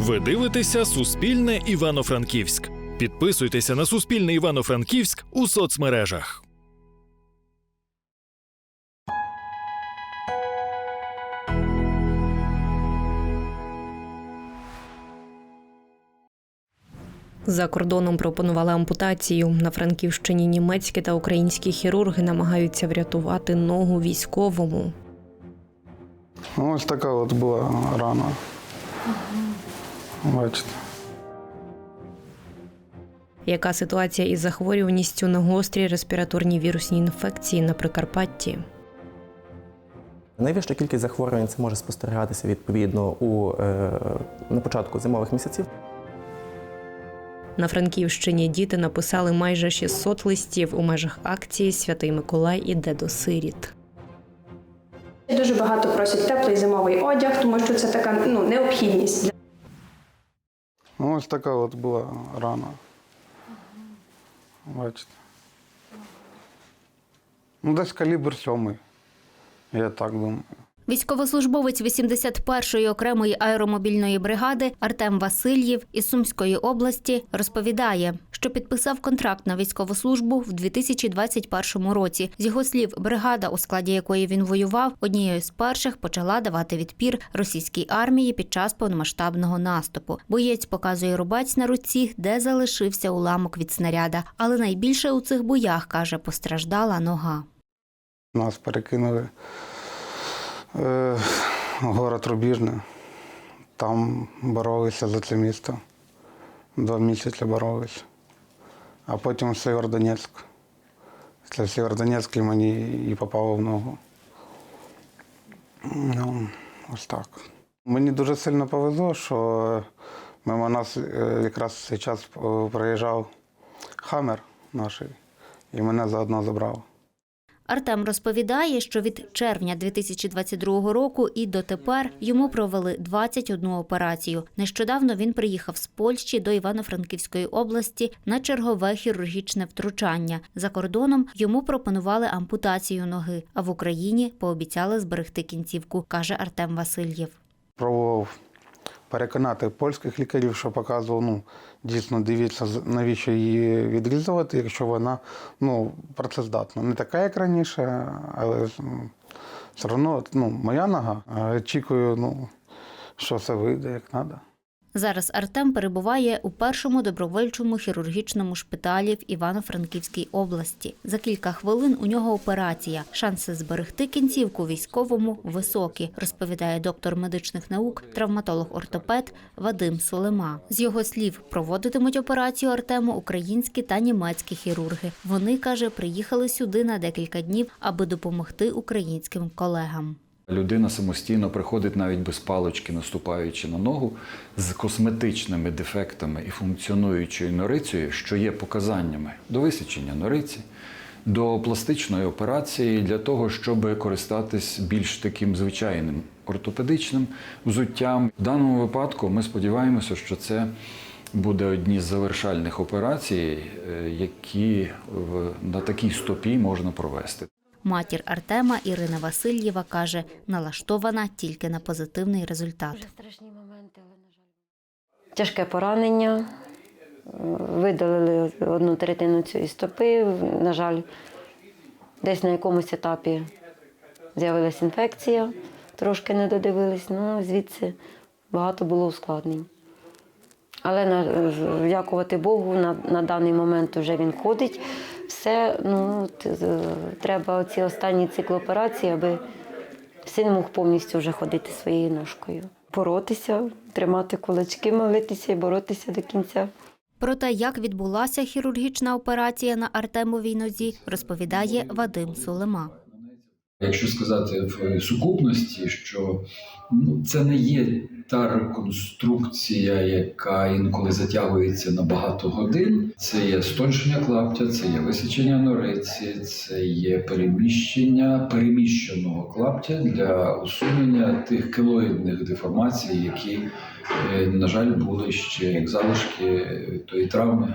Ви дивитеся Суспільне Івано-Франківськ. Підписуйтеся на Суспільне Івано-Франківськ у соцмережах. За кордоном пропонували ампутацію. На Франківщині німецькі та українські хірурги намагаються врятувати ногу військовому. Ось така от була рана. Бачите. Яка ситуація із захворюваністю на гострі респіраторні вірусні інфекції на Прикарпатті? Найвища кількість захворювань це може спостерігатися відповідно у, е, на початку зимових місяців. На Франківщині діти написали майже 600 листів у межах акції Святий Миколай іде до сиріт. Дуже багато просять теплий зимовий одяг, тому що це така ну, необхідність. Ну, ось така от була рана. Бачите. Ну, десь калібр сьомий. Я так думаю. Військовослужбовець 81-ї окремої аеромобільної бригади Артем Васильєв із Сумської області розповідає, що підписав контракт на військову службу в 2021 році. З його слів, бригада, у складі якої він воював, однією з перших почала давати відпір російській армії під час повномасштабного наступу. Боєць показує рубець на руці, де залишився уламок від снаряда. Але найбільше у цих боях каже, постраждала нога. Нас перекинули е, город Рубіжне. Там боролися за це місто. Два місяці боролися. А потім в Северодонецьк. Це в Северодонецьк і мені і попало в ногу. Ну, ось так. Мені дуже сильно повезло, що мимо нас е, якраз час е, проїжджав хамер наш, і мене заодно забрав. Артем розповідає, що від червня 2022 року і дотепер йому провели 21 операцію. Нещодавно він приїхав з Польщі до Івано-Франківської області на чергове хірургічне втручання. За кордоном йому пропонували ампутацію ноги, а в Україні пообіцяли зберегти кінцівку, каже Артем Васильєв. пробував переконати польських лікарів, що показував, ну, дійсно дивіться, навіщо її відрізувати, якщо вона ну, працездатна. Не така, як раніше, але все одно ну, моя нога. Очікую, ну, що все вийде як треба. Зараз Артем перебуває у першому добровольчому хірургічному шпиталі в Івано-Франківській області. За кілька хвилин у нього операція. Шанси зберегти кінцівку військовому високі, розповідає доктор медичних наук, травматолог-ортопед Вадим Солема. З його слів, проводитимуть операцію Артему українські та німецькі хірурги. Вони каже, приїхали сюди на декілька днів, аби допомогти українським колегам. Людина самостійно приходить навіть без палички, наступаючи на ногу, з косметичними дефектами і функціонуючою норицею, що є показаннями до висічення нориці, до пластичної операції для того, щоб користатись більш таким звичайним ортопедичним взуттям. В даному випадку ми сподіваємося, що це буде одні з завершальних операцій, е, які на такій стопі можна провести. Матір Артема Ірина Васильєва каже, налаштована тільки на позитивний результат. Тяжке поранення. Видалили одну третину цієї стопи. На жаль, десь на якомусь етапі з'явилася інфекція, трошки не додивились, ну звідси багато було ускладнень. Але дякувати Богу, на, на даний момент вже він ходить. Все, ну, от, треба ці останні цикл операції, аби син мог повністю вже ходити своєю ножкою. Боротися, тримати кулачки, молитися і боротися до кінця. Про те, як відбулася хірургічна операція на Артемовій нозі, розповідає Вадим Сулема. Якщо сказати в сукупності, що ну, це не є та реконструкція, яка інколи затягується на багато годин. Це є стончення клаптя, це є висічення нориці, це є переміщення переміщеного клаптя для усунення тих килоїдних деформацій, які, е, на жаль, були ще як залишки тої травми.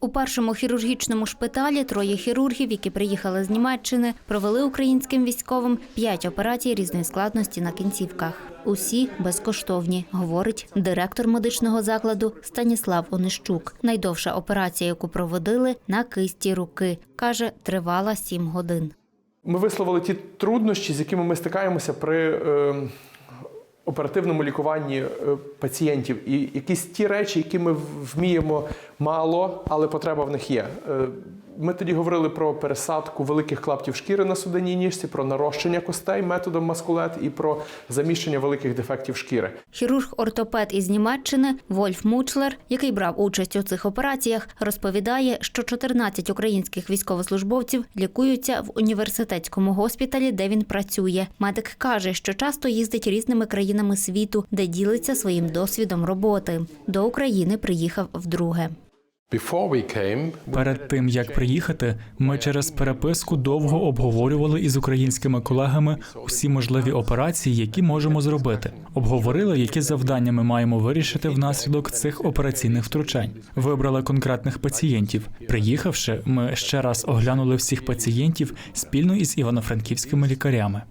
У першому хірургічному шпиталі троє хірургів, які приїхали з Німеччини, провели українським військовим п'ять операцій різної складності на кінцівках. Усі безкоштовні, говорить директор медичного закладу Станіслав Онищук. Найдовша операція, яку проводили на кисті руки, каже, тривала сім годин. Ми висловили ті труднощі, з якими ми стикаємося при е, оперативному лікуванні е, пацієнтів. І якісь ті речі, які ми вміємо мало, але потреба в них є. Ми тоді говорили про пересадку великих клаптів шкіри на суденній ніжці, про нарощення костей методом маскулет і про заміщення великих дефектів шкіри. Хірург-ортопед із Німеччини Вольф Мучлер, який брав участь у цих операціях, розповідає, що 14 українських військовослужбовців лікуються в університетському госпіталі, де він працює. Медик каже, що часто їздить різними країнами світу, де ділиться своїм досвідом роботи. До України приїхав вдруге. Перед тим як приїхати, ми через переписку довго обговорювали із українськими колегами усі можливі операції, які можемо зробити. Обговорили, які завдання ми маємо вирішити внаслідок цих операційних втручань. Вибрали конкретних пацієнтів. Приїхавши, ми ще раз оглянули всіх пацієнтів спільно із івано-франківськими лікарями.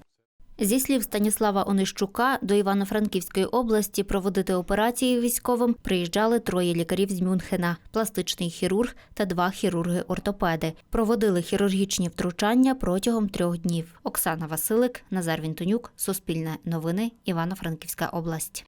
Зі слів Станіслава Онищука, до Івано-Франківської області проводити операції військовим приїжджали троє лікарів з Мюнхена, пластичний хірург та два хірурги-ортопеди. Проводили хірургічні втручання протягом трьох днів. Оксана Василик, Назар Вінтонюк, Суспільне новини, Івано-Франківська область.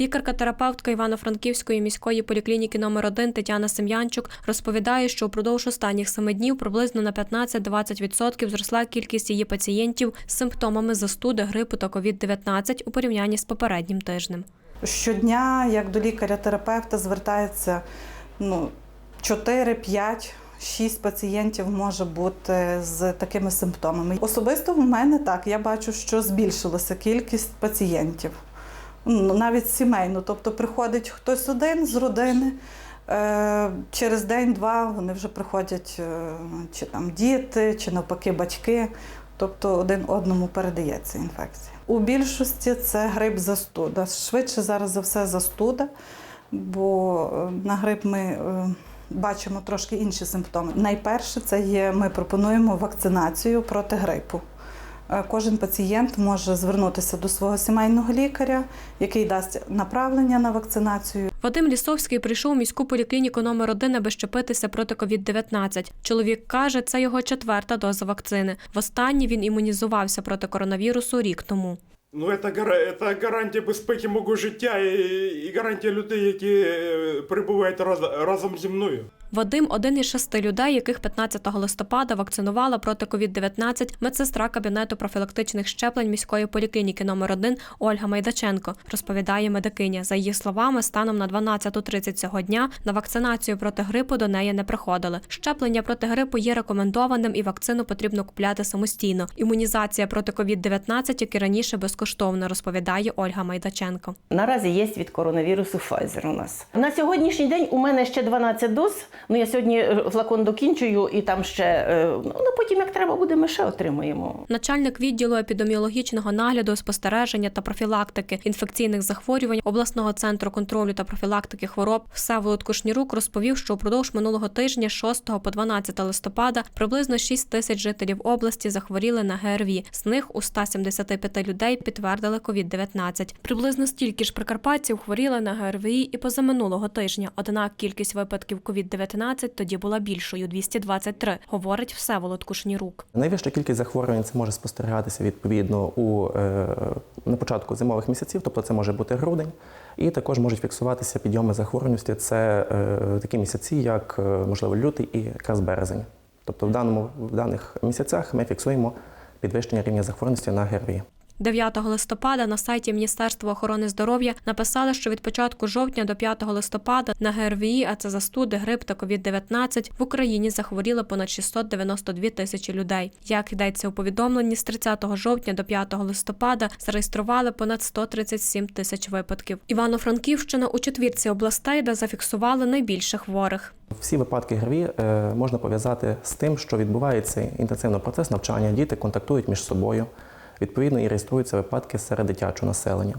Лікарка-терапевтка Івано-Франківської міської поліклініки номер 1 Тетяна Сем'янчук розповідає, що впродовж останніх семи днів приблизно на 15-20% зросла кількість її пацієнтів з симптомами застуди, грипу та COVID-19 у порівнянні з попереднім тижнем. Щодня, як до лікаря-терапевта, звертається ну, 4, 5, 6 пацієнтів може бути з такими симптомами. Особисто в мене так, я бачу, що збільшилася кількість пацієнтів. Ну, навіть сімейно. Тобто приходить хтось один з родини. е, Через день-два вони вже приходять е, чи там діти, чи навпаки батьки. Тобто один одному передається інфекція. У більшості це грип застуда. Швидше зараз за все застуда, бо е, на грип ми бачимо трошки інші симптоми. Найперше це є, ми пропонуємо вакцинацію проти грипу. Е, Кожен пацієнт може звернутися до свого сімейного лікаря, який дасть направлення на вакцинацію. Вадим Лісовський прийшов у міську поліклініку номер 1 аби щепитися проти COVID-19. Чоловік каже, це його четверта доза вакцини. Востаннє він імунізувався проти коронавірусу рік тому. Ну, це, це гарантія безпеки мого життя і, гарантія людей, які е, перебувають раз, разом зі мною. Вадим один із шести людей, яких 15 листопада вакцинувала проти COVID-19 медсестра кабінету профілактичних щеплень міської поліклініки номер 1 Ольга Майдаченко, розповідає медикиня. За її словами, станом на 12.30 цього дня на вакцинацію проти грипу до неї не приходили. Щеплення проти грипу є рекомендованим і вакцину потрібно купляти самостійно. Імунізація проти COVID-19, як і раніше, безкоштовна, розповідає Ольга Майдаченко. Наразі є від коронавірусу Pfizer у нас. На сьогоднішній день у мене ще 12 доз. Ну я сьогодні е, флакон докінчую і там ще е, ну потім, як треба буде, ми ще отримаємо. Начальник відділу епідеміологічного нагляду, спостереження та профілактики інфекційних захворювань обласного центру контролю та профілактики хвороб Всеволод Кушнірук розповів, що упродовж минулого тижня, з 6 по 12 листопада, приблизно 6 тисяч жителів області захворіли на ГРВІ. З них у 175 людей підтвердили COVID-19. Приблизно стільки ж прикарпатців хворіли на ГРВІ і позаминулого тижня. Однак кількість випадків COVID-19 тоді була більшою 223, говорить Всеволод Кушнірук. Найвища кількість захворювань це може спостерігатися відповідно у е, на початку зимових місяців, тобто це може бути грудень, і також можуть фіксуватися підйоми захворюваності. Це е, такі місяці, як е, можливо лютий і якраз березень. Тобто в даному в даних місяцях ми фіксуємо підвищення рівня захворюваності на ГРВІ. 9 листопада на сайті Міністерства охорони здоров'я написали, що від початку жовтня до 5 листопада на ГРВІ, а це застуди, грип та COVID-19, в Україні захворіло понад 692 тисячі людей. Як йдеться у повідомленні, з 30 жовтня до 5 листопада зареєстрували понад 137 тисяч випадків. Івано-Франківщина у четвірці областей, де зафіксували найбільше хворих. Всі випадки ГРВІ е, можна пов'язати з тим, що відбувається інтенсивний процес навчання, діти контактують між собою. Відповідно, і реєструються випадки серед дитячого населення.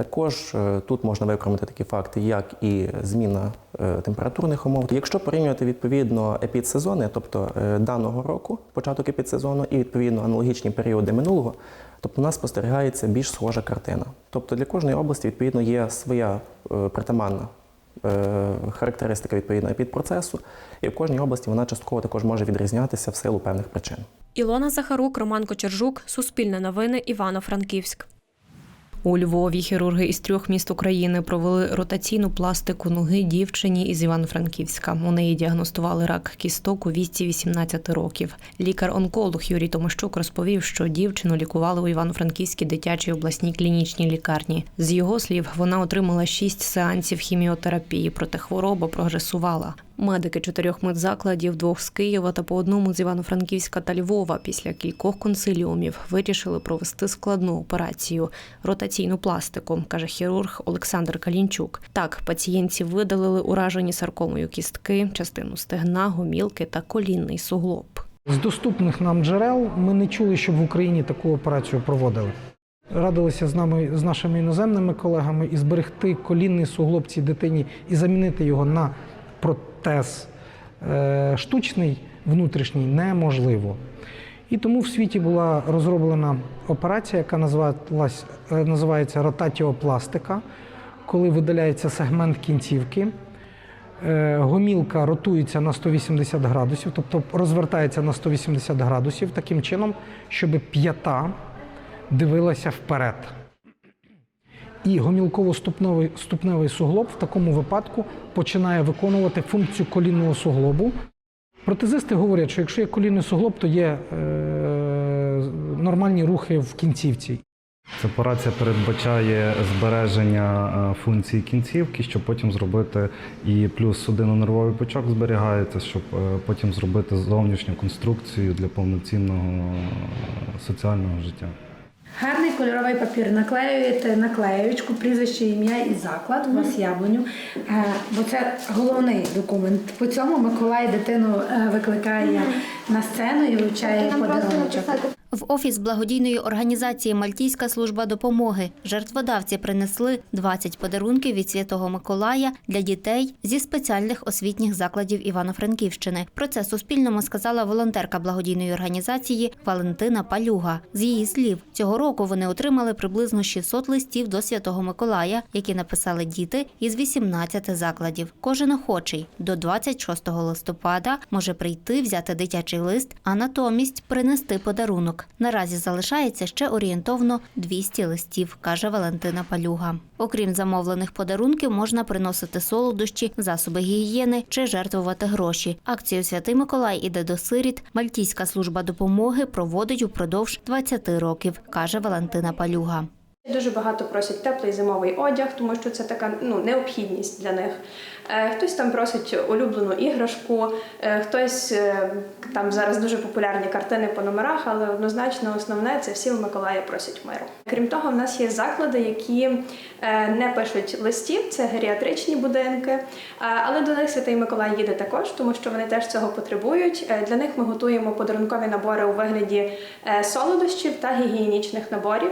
Також е, тут можна виконати такі факти, як і зміна е, температурних умов. Якщо порівнювати відповідно епідсезони, тобто е, даного року, початок епідсезону, і відповідно аналогічні періоди минулого, тобто у нас спостерігається більш схожа картина. Тобто для кожної області відповідно є своя притаманна характеристика відповідно епідпроцесу, і в кожній області вона частково також може відрізнятися в силу певних причин. Ілона Захарук, Роман Кочержук, Суспільне новини, Івано-Франківськ. У Львові хірурги із трьох міст України провели ротаційну пластику ноги дівчині із Івано-Франківська. У неї діагностували рак кісток у віці 18 років. Лікар-онколог Юрій Томощук розповів, що дівчину лікували у Івано-Франківській дитячій обласній клінічній лікарні. З його слів, вона отримала шість сеансів хіміотерапії, проте хвороба прогресувала. Медики чотирьох медзакладів, двох з Києва та по одному з Івано-Франківська та Львова після кількох консиліумів вирішили провести складну операцію ротаційну пластику, каже хірург Олександр Калінчук. Так, пацієнтці видалили уражені саркомою кістки, частину стегна, гомілки та колінний суглоб. З доступних нам джерел ми не чули, щоб в Україні таку операцію проводили. Радилися з нами з нашими іноземними колегами і зберегти колінний суглоб цій дитині і замінити його на протез е, штучний внутрішній неможливо. І тому в світі була розроблена операція, яка е, називається ротатіопластика, коли видаляється сегмент кінцівки. Е, Гомілка ротується на 180 градусів, тобто розвертається на 180 градусів таким чином, щоб п'ята дивилася вперед. І гомілково-ступневий ступневий суглоб в такому випадку починає виконувати функцію колінного суглобу. Протезисти говорять, що якщо є колінний суглоб, то є е, нормальні рухи в кінцівці. Ця операція передбачає збереження е, функції кінцівки, щоб потім зробити і плюс судинно-нервовий пучок зберігається, щоб е, потім зробити зовнішню конструкцію для повноцінного е, соціального життя. Гарний кольоровий папір. Наклеюєте наклеючку, прізвище, ім'я і заклад, у вас яблуню, Е, бо це головний документ. По цьому Миколай дитину е, викликає на сцену і вручає подарунок. В офіс благодійної організації Мальтійська служба допомоги жертводавці принесли 20 подарунків від Святого Миколая для дітей зі спеціальних освітніх закладів Івано-Франківщини. Про це Суспільному сказала волонтерка благодійної організації Валентина Палюга. З її слів, цього року вони отримали приблизно 600 листів до Святого Миколая, які написали діти із 18 закладів. Кожен охочий до 26 листопада може прийти, взяти дитячий лист, а натомість принести подарунок. Наразі залишається ще орієнтовно 200 листів, каже Валентина Палюга. Окрім замовлених подарунків, можна приносити солодощі, засоби гігієни чи жертвувати гроші. Акцію Святий Миколай іде до сиріт. Мальтійська служба допомоги проводить упродовж 20 років, каже Валентина Палюга. Дуже багато просять теплий зимовий одяг, тому що це така ну, необхідність для них. Е, Хтось там просить улюблену іграшку, е, хтось е, там зараз дуже популярні картини по номерах, але однозначно основне це всі в Миколая просять миру. Крім того, в нас є заклади, які не пишуть листів, це геріатричні будинки, але до них Святий Миколай їде також, тому що вони теж цього потребують. Для них ми готуємо подарункові набори у вигляді солодощів та гігієнічних наборів.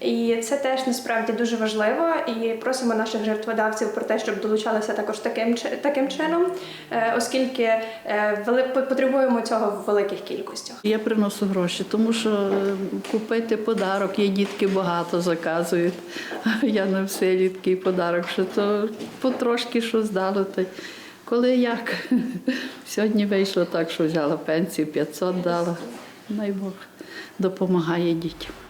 І це теж насправді дуже важливо. І просимо наших жертводавців про те, щоб долучалися також таким таким чином, е, оскільки е, потребуємо цього в великих кількостях. Я приношу гроші, тому що е, купити подарок, є дітки багато заказують. Я на все такий подарок, що то потрошки що здало. Коли як. Сьогодні вийшло так, що взяла пенсію 500 дала. Най Бог допомагає дітям.